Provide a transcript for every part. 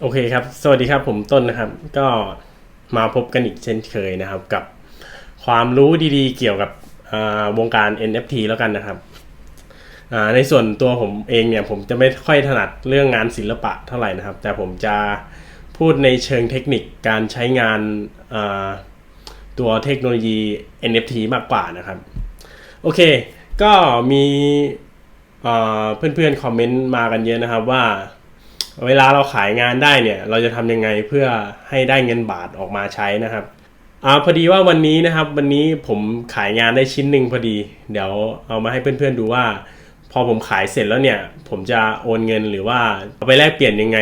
โอเคครับ สวัสดีครับผมต้นนะครับ ก็มาพบกันอีกเช่นเคยนะครับ กับความรู้ดีๆ เกี่ยวกับวงการ NFT แล้วกันนะครับ ในส่วนตัวผมเองเนี่ยผมจะไม่ค่อยถนัดเรื่องงานศิลปะเท่าไหร่นะครับ แต่ผมจะพูดในเชิงเทคนิคการใช้งานาตัวเทคโนโลยี NFT มากกว่านะครับ โอเค ก็มีเพื่อนๆคอมเมนต์มากันเยอะนะครับว่า เวลาเราขายงานได้เนี่ยเราจะทำยังไงเพื่อให้ได้เงินบาทออกมาใช้นะครับอ่าพอดีว่าวันนี้นะครับวันนี้ผมขายงานได้ชิ้นหนึ่งพอดี เดี๋ยวเอามาให้เพื่อนๆดูว่า พอผมขายเสร็จแล้วเนี่ยผมจะโอนเงินหรือว่าเอาไปแลกเปลี่ยนยังไง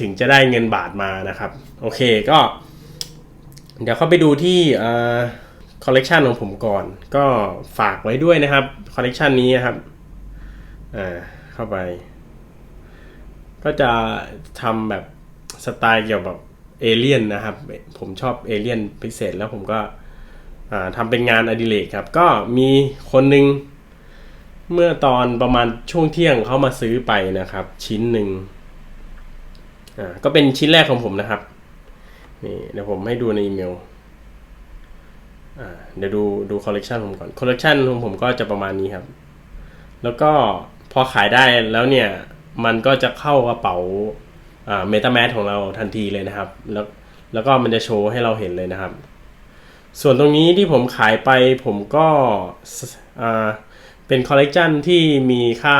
ถึงจะได้เงินบาทมานะครับ โอเคก็ เดี๋ยวเข้าไปดูที่คอลเลกชันของผมก่อน ก็ฝากไว้ด้วยนะครับคอลเลกชันนี้นะครับอ่าเข้าไป ก็จะทำแบบสไตล์เกี่ยวกับเอเลี่ยนนะครับ ผมชอบเอเลี่ยนพิเศษแล้วผมก็ทำเป็นงานอดิเรกครับ ก็มีคนหนึ่งเมื่อตอนประมาณช่วงเที่ยงเขามาซื้อไปนะครับ ชิ้นหนึ่งอ่าก็เป็นชิ้นแรกของผมนะครับ นี่เดี๋ยวผมให้ดูในอีเมลอ่าเดี๋ยวดูดูคอลเลกชันผมก่อนคอลเลกชันของผมก็จะประมาณนี้ครับ แล้วก็พอขายได้แล้วเนี่ย มันก็จะเข้ากระเป๋าเมตาแมสของเราทันทีเลยนะครับ แล้วแล้วก็มันจะโชว์ให้เราเห็นเลยนะครับ ส่วนตรงนี้ที่ผมขายไปผมก็เป็นคอลเลกชันที่มีค่า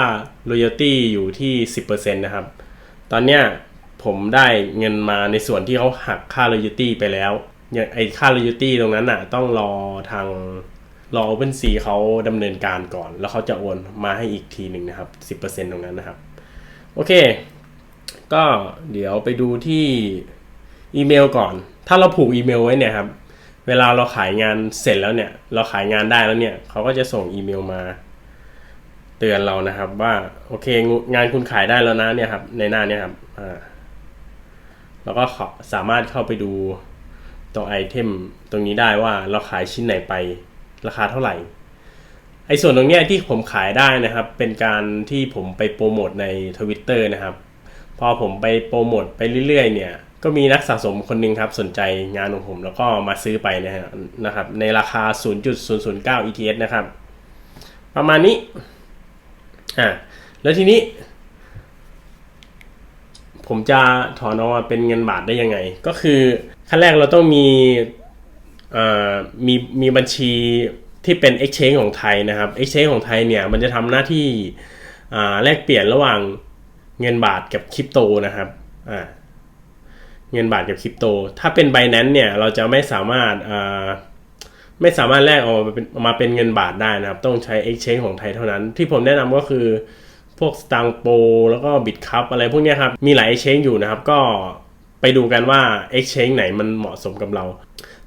royalty อยู่ที่ 10%นะครับ ตอนเนี้ยผมได้เงินมาในส่วนที่เขาหักค่า royalty ไปแล้วอย่างไอค่า royalty ตรงนั้นน่ะ ต้องรอทางรอ OpenSea เขาดำเนินการก่อน แล้วเขาจะโอนมาให้อีกทีหนึ่งนะครับ 10%ตรงนั้นนะครับ โอเค ก็เดี๋ยวไปดูที่อีเมลก่อน ถ้าเราผูกอีเมลไว้เนี่ยครับ เวลาเราขายงานเสร็จแล้วเนี่ย เราขายงานได้แล้วเนี่ย เขาก็จะส่งอีเมลมา เตือนเรานะครับ ว่าโอเคงานคุณขายได้แล้วนะเนี่ยครับ ในหน้าเนี่ยครับ อ่า แล้วก็สามารถเข้าไปดูตรงไอเทมตรงนี้ได้ว่าเราขายชิ้นไหนไป ราคาเท่าไหร่ ไอ้ส่วนตรงเนี้ยที่ผมขายได้นะครับ เป็นการที่ผมไปโปรโมทในทวิตเตอร์นะครับ พอผมไปโปรโมทไปเรื่อยๆ เนี่ย ก็มีนักสะสมคนหนึ่งครับสนใจงานของผมแล้วก็มาซื้อไปนะฮะนะครับ ในราคา 0.009 ETH นะครับ ประมาณนี้ อ่าแล้วทีนี้ ผมจะถอนออกมาเป็นเงินบาทได้ยังไง ก็คือขั้นแรกเราต้องมีเอ่อมีมีบัญชี ที่เป็น Exchange ของไทยนะครับ Exchange ของไทยเนี่ยมันจะทำหน้าที่แลกเปลี่ยนระหว่างเงินบาทกับคริปโตนะครับเงินบาทกับคริปโต ถ้าเป็น b บ n a n c e เนี่ยเราจะไม่สามารถไม่สามารถแลกออกมาเป็นมาเป็นเงินบาทได้นะครับ ต้องใช้ Exchange ของไทยเท่านั้น ที่ผมแนะนำก็คือพวก s t a n g p o แล้วก็บิตคัพอะไรพวกนี้ครับ มีหลาย exchange อยู่นะครับ ก็ไปดูกันว่า exchange ไหนมันเหมาะสมกับเรา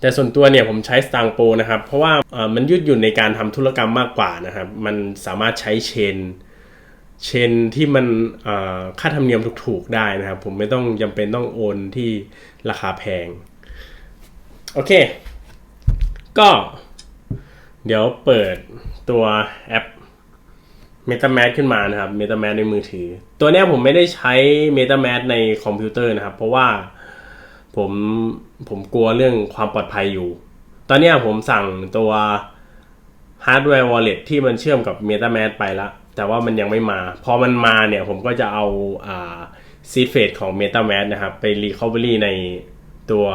แต่ส่วนตัวเนี่ยผมใช้ s t a n g p o นะครับ เพราะว่ามันยืดหยุ่นในการทำธุรกรรมมากกว่านะครับ มันสามารถใช้เชนเชนที่มันค่าธรรมเนียมถูกๆได้นะครับ ผมไม่ต้องจำเป็นต้องโอนที่ราคาแพง โอเค ก็เดี๋ยวเปิดตัวแอป MetaMask ขึ้นมานะครับ MetaMask ในมือถือ ตัวเนี้ยผมไม่ได้ใช้ MetaMask ในคอมพิวเตอร์นะครับ เพราะว่า ผมผมกลัวเรื่องความปลอดภัยอยู่ ตอนนี้ผมสั่งตัว Hardware Wallet ที่มันเชื่อมกับ MetaMask ไปแล้วแต่ว่ามันยังไม่มา พอมันมาเนี่ยผมก็จะเอาอ่า Seed Phrase ของ MetaMask นะครับ ไป Recovery ในตัว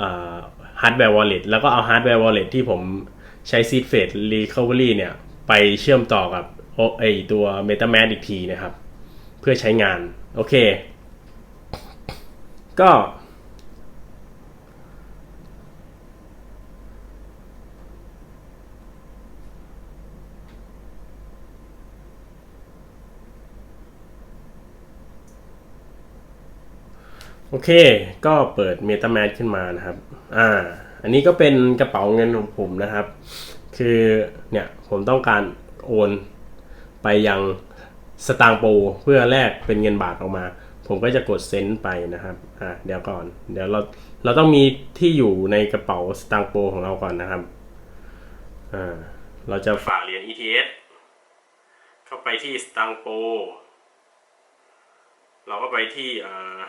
อ่า Hardware Wallet แล้วก็เอา Hardware Wallet ที่ผมใช้ Seed Phrase Recovery เนี่ย ไปเชื่อมต่อกับอไอตัว MetaMask อีกทีนะครับ เพื่อใช้งาน โอเค ก็ โอเค ก็เปิด MetaMask ขึ้นมานะครับ อ่า อันนี้ก็เป็นกระเป๋าเงินของผมนะครับ คือเนี่ยผมต้องการโอนไปยังสตางโปเพื่อแลกเป็นเงินบาทออกมา ผมก็จะกดเซ็นไปนะครับ อ่า เดี๋ยวก่อน เดี๋ยวเราเราต้องมีที่อยู่ในกระเป๋าสตางโปของเราก่อนนะครับ อ่า เราจะฝากเหรียญ ETS เข้าไปที่สตางโปเราก็ไปที่อ่า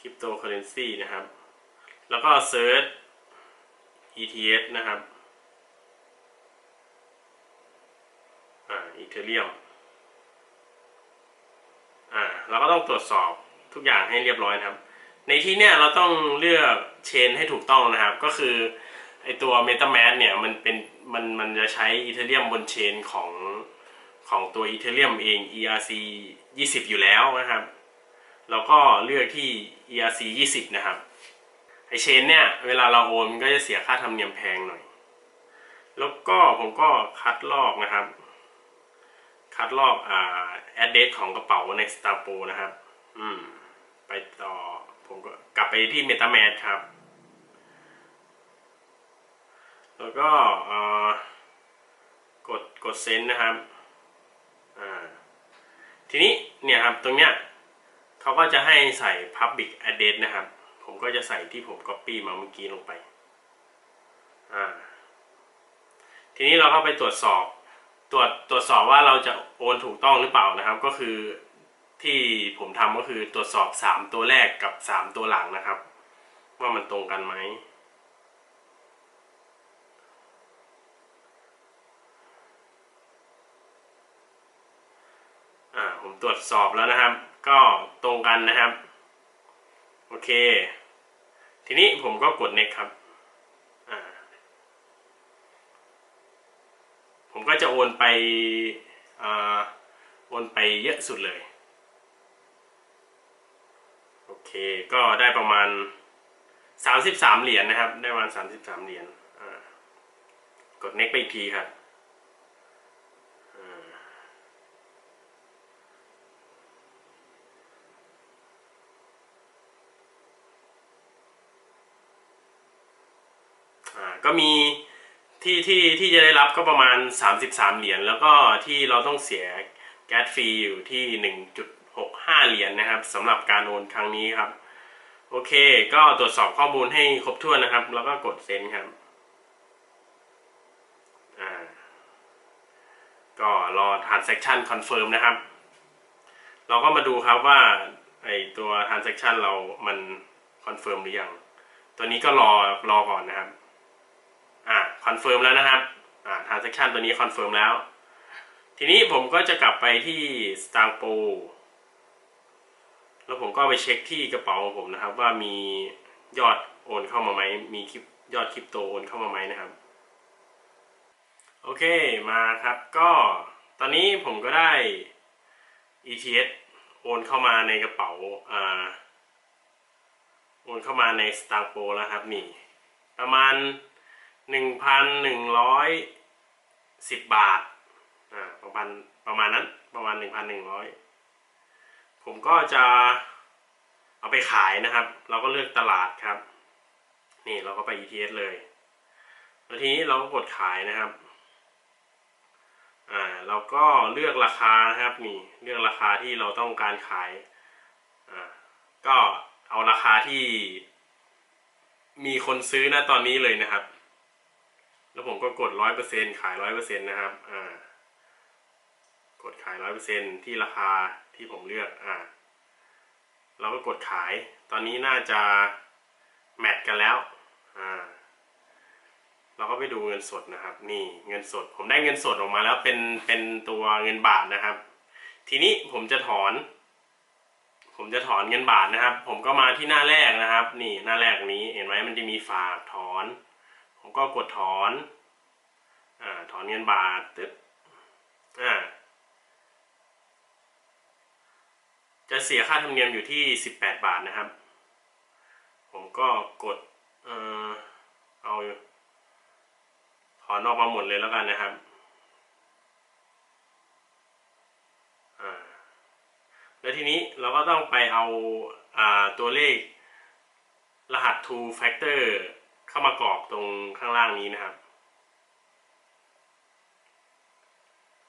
คริปโตเคอเรนซีนะครับ แล้วก็เซิร์ช ETH นะครับอ่าอีเทเรียมอ่าเราก็ต้องตรวจสอบทุกอย่างให้เรียบร้อยนะครับ ในที่เนี้ยเราต้องเลือกเชนให้ถูกต้องนะครับ ก็คือไอตัว MetaMask เนี่ยมันเป็นมันมันจะใช้อีเทเรียมบนเชนของของตัวอีเทเรียมเอง ERC 20 อยู่แล้วนะครับ แล้วก็เลือกที่ ERC 20 นะครับ ไอเชนเนี่ย เวลาเราโอนมันก็จะเสียค่าธรรมเนียมแพงหน่อย แล้วก็ผมก็คัดลอกนะครับ คัดลอกอ่าแอดเดสของกระเป๋าใน s t a r p o นะครับ อืม ไปต่อ ผมก็กลับไปที่ MetaMask ครับ แล้วก็อ่ากดกดเซนนะครับ อ่า ทีนี้เนี่ยครับตรงเนี้ย เขาก็จะให้ใส่ Public Address นะครับ ผมก็จะใส่ที่ผม Copy มาเมื่อกี้ลงไป อ่า ทีนี้เราก็ไปตรวจสอบ ตรวจตรวจสอบว่าเราจะโอนถูกต้องหรือเปล่านะครับ ก็คือที่ผมทำก็คือตรวจสอบ 3 ตัวแรกกับ 3 ตัวหลังนะครับ ว่ามันตรงกันไหมอ่าผมตรวจสอบแล้วนะครับ ก็ตรงกันนะครับ โอเค ทีนี้ผมก็กด next ครับผมก็จะโอนไปโอนไปเยอะสุดเลย โอเค ก็ได้ประมาณ 33 เหรียญนะครับ ได้ประมาณ 33 เหรียญกด next ไปอีกทีครับ อ่า ก็มีที่ที่ที่จะได้รับก็ประมาณ 33 เหรียญแล้วก็ที่เราต้องเสียแก๊สฟรีอยู่ที่ 1.65 เหรียญนะครับสำหรับการโอนครั้งนี้ครับ โอเค ก็ตรวจสอบข้อมูลให้ครบถ้วนนะครับ แล้วก็กดเซ็นครับอ่าก็รอ transaction confirm นะครับ เราก็มาดูครับว่าไอตัว transaction เรามัน confirm หรือยัง ตัวนี้ก็รอรอก่อนนะครับ อ่าคอนเฟิร์มแล้วนะครับอ่า transaction ตัวนี้คอนเฟิร์มแล้ว ทีนี้ผมก็จะกลับไปที่ s t a r p o แล้วผมก็ไปเช็คที่กระเป๋าของผมนะครับ ว่ามียอดโอนเข้ามาไหม มีคลิปยอดคริปโตโอนเข้ามาไหมนะครับ โอเคมาครับ ก็ตอนนี้ผมก็ได้ ETH โอนเข้ามาในกระเป๋าอ่าโอนเข้ามาใน s t a r p o แล้วครับนี่ ประมาณ หนึ่งพันหนึ่งร้อยสิบบาทอ่าประมาณประมาณนั้นประมาณหนึ่งพันหนึ่งร้อยผมก็จะเอาไปขายนะครับ เราก็เลือกตลาดครับ นี่เราก็ไป ETS เลยแล้วทีนี้เราก็กดขายนะครับอ่าเราก็เลือกราคานะครับนี่เลือกราคาที่เราต้องการขายอ่าก็เอาราคาที่มีคนซื้อนะตอนนี้เลยนะครับ แล้วผมก็กดร้อยเปอร์เซ็นขายร้อยเปอร์เซ็นนะครับ อ่า กดขายร้อยเปอร์เซ็นที่ราคาที่ผมเลือก อ่า เราก็กดขาย ตอนนี้น่าจะแมทกันแล้ว อ่า เราก็ไปดูเงินสดนะครับ นี่เงินสด ผมได้เงินสดออกมาแล้วเป็น เป็นตัวเงินบาทนะครับ ทีนี้ผมจะถอน ผมจะถอนเงินบาทนะครับ ผมก็มาที่หน้าแรกนะครับ นี่หน้าแรกนี้ เห็นไหมมันจะมีฝากถอน ผมก็กดถอนอ่าถอนเงินบาทตึ๊บอ่าจะเสียค่าธรรมเนียมอยู่ที่ 18 บาทนะครับ ผมก็กดเอ่อเอาถอนออกมาหมดเลยแล้วกันนะครับแล้วทีนี้เราก็ต้องไปเอาอ่าตัวเลขรหัส two factor เข้ามากรอกตรงข้างล่างนี้นะครับ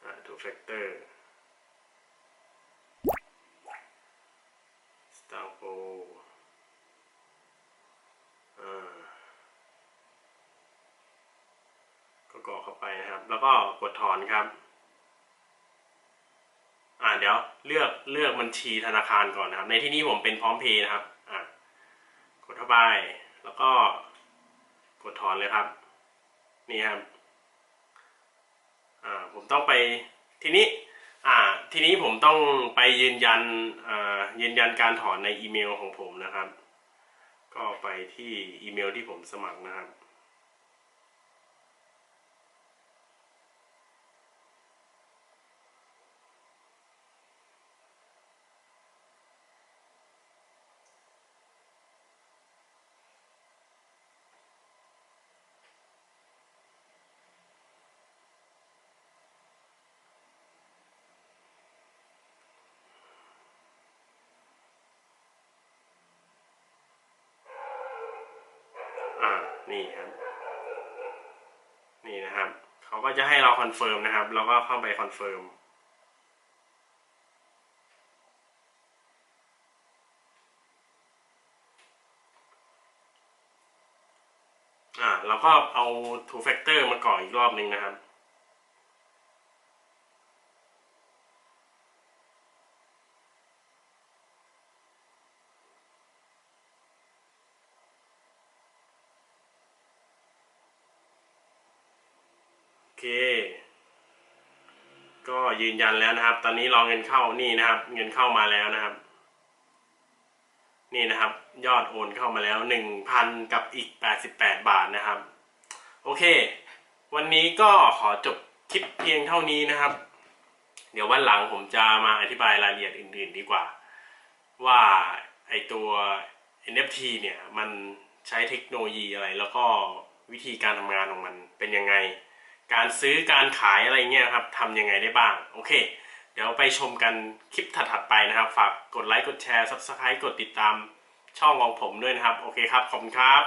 อ่า two factor star p o อ่าก็กรอกเข้าไปนะครับ แล้วก็กดถอนครับ อ่าเดี๋ยวเลือกเลือกบัญชีธนาคารก่อนนะครับ ในที่นี้ผมเป็นพร้อมเพย์นะครับ อะกดเข้าไป แล้วก็ กดถอนเลยครับ นี่ครับอ่าผมต้องไปทีนี้อ่าทีนี้ผมต้องไปยืนยันอ่ายืนยันการถอนในอีเมลของผมนะครับ ก็ไปที่อีเมลที่ผมสมัครนะครับ อ่า นี่ครับนี่นะครับเขาก็จะให้เราคอนเฟิร์มนะครับเราก็เข้าไปคอนเฟิร์มอ่าเราก็เอา two factor มาก่ออีกรอบหนึ่งนะครับ เค ก็ยืนยันแล้วนะครับ ตอนนี้รองเงินเข้านี่นะครับ เงินเข้ามาแล้วนะครับ นี่นะครับ ยอดโอนเข้ามาแล้วหนึ่งพันกับอีกแปดสิบแปดบาทนะครับ โอเค วันนี้ก็ขอจบคลิปเพียงเท่านี้นะครับ เดี๋ยววันหลังผมจะมาอธิบายรายละเอียดอื่น ๆ ดีกว่า ว่าไอตัว NFT เนี่ยมันใช้เทคโนโลยีอะไรแล้วก็วิธีการทำงานของมันเป็นยังไง การซื้อการขายอะไรเงี้ยครับทำยังไงได้บ้าง โอเค เดี๋ยวไปชมกันคลิปถัดๆไปนะครับ ฝากกดไลค์กดแชร์ Subscribe กดติดตามช่องของผมด้วยนะครับ โอเคครับ ขอบคุณครับ